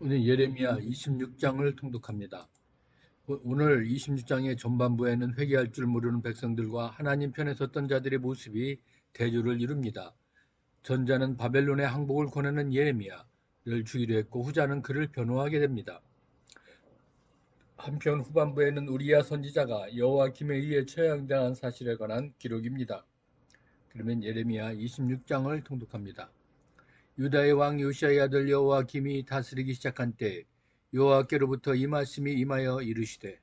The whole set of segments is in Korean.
오늘 예레미야 26장을 통독합니다. 오- 오늘 26장의 전반부에는 회개할 줄 모르는 백성들과 하나님 편에 섰던 자들의 모습이 대조를 이룹니다. 전자는 바벨론의 항복을 권하는 예레미야를 죽이려 했고 후자는 그를 변호하게 됩니다. 한편 후반부에는 우리야 선지자가 여호와김에 의해 처형당한 사실에 관한 기록입니다. 그러면 예레미야 26장을 통독합니다. 유다의 왕 요시아의 아들 여호와 김이 다스리기 시작한 때 여호와께로부터 이 말씀이 임하여 이르시되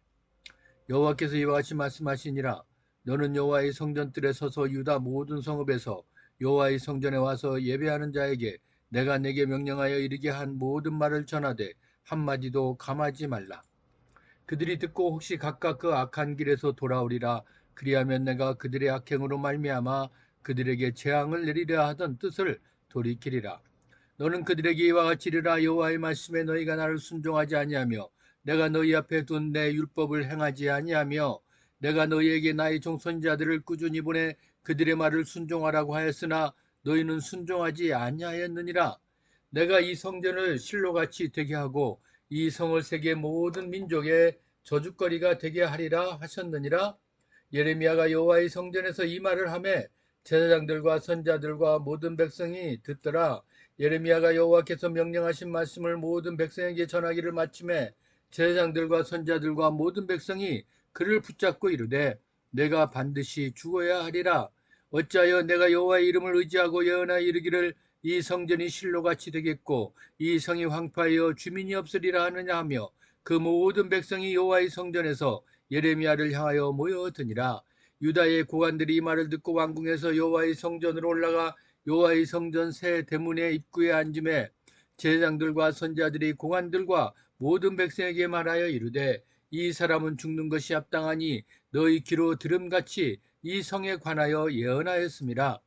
여호와께서 이와 같이 말씀하시니라. 너는 여호와의 성전뜰에 서서 유다 모든 성읍에서 여호와의 성전에 와서 예배하는 자에게 내가 내게 명령하여 이르게 한 모든 말을 전하되 한마디도 감하지 말라. 그들이 듣고 혹시 각각 그 악한 길에서 돌아오리라. 그리하면 내가 그들의 악행으로 말미암아 그들에게 재앙을 내리려 하던 뜻을 돌이키리라. 너는 그들에게 이와 같이 이르라 여호와의 말씀에 너희가 나를 순종하지 아니하며 내가 너희 앞에 둔 내 율법을 행하지 아니하며 내가 너희에게 나의 종선자들을 꾸준히 보내 그들의 말을 순종하라고 하였으나 너희는 순종하지 아니하였느니라. 내가 이 성전을 실로같이 되게 하고 이 성을 세계 모든 민족의 저주거리가 되게 하리라 하셨느니라. 예레미야가 여호와의 성전에서 이 말을 하매 제사장들과 선자들과 모든 백성이 듣더라. 예레미야가 여호와께서 명령하신 말씀을 모든 백성에게 전하기를 마침에 제사장들과 선자들과 모든 백성이 그를 붙잡고 이르되 내가 반드시 죽어야 하리라. 어찌하여 내가 여호와의 이름을 의지하고 예언하여 이르기를 이 성전이 실로같이 되겠고 이 성이 황폐하여 주민이 없으리라 하느냐 하며 그 모든 백성이 여호와의 성전에서 예레미야를 향하여 모여드니라. 유다의 고관들이 이 말을 듣고 왕궁에서 여호와의 성전으로 올라가 여호와의 성전 새 대문의 입구에 앉음에 제사장들과 선자들이 고관들과 모든 백성에게 말하여 이르되 이 사람은 죽는 것이 합당하니 너희 귀로 들음같이 이 성에 관하여 예언하였습니다.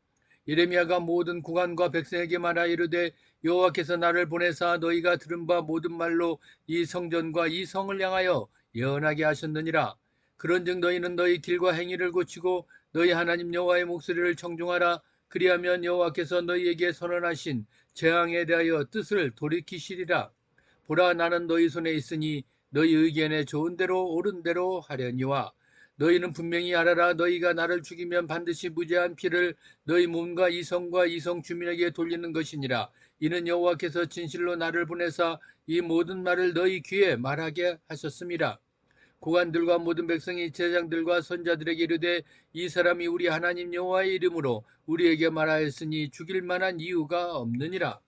예레미야가 모든 고관과 백성에게 말하여 이르되 여호와께서 나를 보내사 너희가 들은 바 모든 말로 이 성전과 이 성을 향하여 예언하게 하셨느니라. 그런즉 너희는 너희 길과 행위를 고치고 너희 하나님 여호와의 목소리를 청중하라. 그리하면 여호와께서 너희에게 선언하신 재앙에 대하여 뜻을 돌이키시리라. 보라 나는 너희 손에 있으니 너희 의견에 좋은 대로 옳은 대로 하려니와 너희는 분명히 알아라 너희가 나를 죽이면 반드시 무죄한 피를 너희 몸과 이성과 이성 주민에게 돌리는 것이니라 이는 여호와께서 진실로 나를 보내사 이 모든 말을 너희 귀에 말하게 하셨습니다. 고관들과 모든 백성이 제장들과 선자들에게 이르되 이 사람이 우리 하나님 여호와의 이름으로 우리에게 말하였으니 죽일 만한 이유가 없느니라.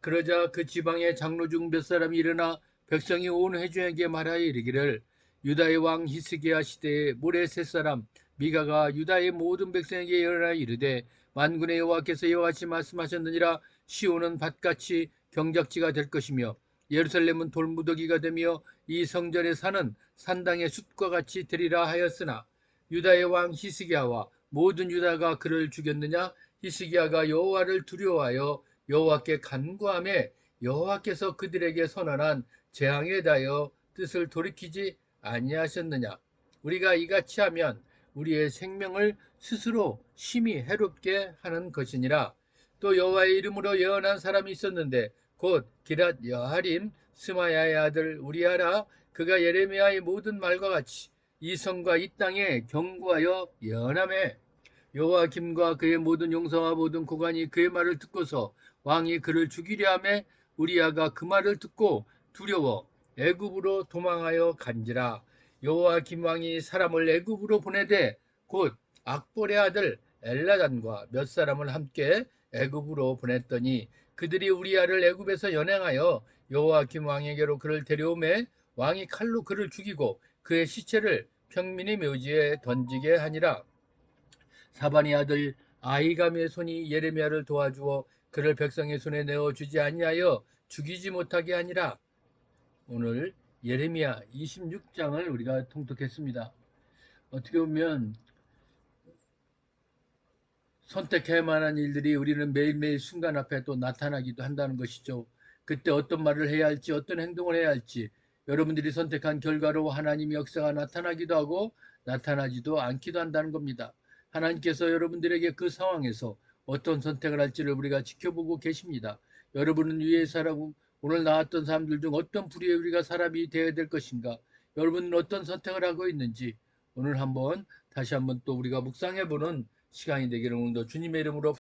그러자 그 지방의 장로 중 몇 사람이 일어나 백성이 온 회중에게 말하여 이르기를 유다의 왕 히스기야 시대에 모레셋 사람 미가가 유다의 모든 백성에게 일어나 이르되 만군의 여호와께서 이와 같이 말씀하셨느니라 시온은 밭같이 경작지가 될 것이며 예루살렘은 돌무더기가 되며 이 성전에 사는 산당의 숲과 같이 되리라 하였으나 유다의 왕 히스기야와 모든 유다가 그를 죽였느냐? 히스기야가 여호와를 두려워하여 여호와께 간구함에 여호와께서 그들에게 선언한 재앙에 대하여 뜻을 돌이키지 아니하셨느냐? 우리가 이같이 하면 우리의 생명을 스스로 심히 해롭게 하는 것이니라. 또 여호와의 이름으로 예언한 사람이 있었는데 곧 기랏 여하림 스마야의 아들 우리아라 그가 예레미야의 모든 말과 같이 이 성과 이 땅에 경고하여 예언하매 여호와 김과 그의 모든 용사와 모든 고관이 그의 말을 듣고서 왕이 그를 죽이려 하매 우리아가 그 말을 듣고 두려워 애굽으로 도망하여 간지라. 여호와 김왕이 사람을 애굽으로 보내되 곧 악볼의 아들 엘라단과 몇 사람을 함께 애굽으로 보냈더니 그들이 우리아를 애굽에서 연행하여 여호와김 왕에게로 그를 데려오매 왕이 칼로 그를 죽이고 그의 시체를 평민의 묘지에 던지게 하니라 사반의 아들 아이감의 손이 예레미야를 도와주어 그를 백성의 손에 내어 주지 아니하여 죽이지 못하게 하니라 오늘 예레미야 26장을 우리가 통독했습니다. 어떻게 보면 선택할 만한 일들이 우리는 매일매일 순간 앞에 또 나타나기도 한다는 것이죠. 그때 어떤 말을 해야 할지 어떤 행동을 해야 할지 여러분들이 선택한 결과로 하나님의 역사가 나타나기도 하고 나타나지도 않기도 한다는 겁니다. 하나님께서 여러분들에게 그 상황에서 어떤 선택을 할지를 우리가 지켜보고 계십니다. 여러분은 위에 사람, 오늘 나왔던 사람들 중 어떤 부류의 우리가 사람이 되어야 될 것인가? 여러분은 어떤 선택을 하고 있는지 오늘 한번 다시 한번 또 우리가 묵상해보는 시간이 되기를 오늘도 주님의 이름으로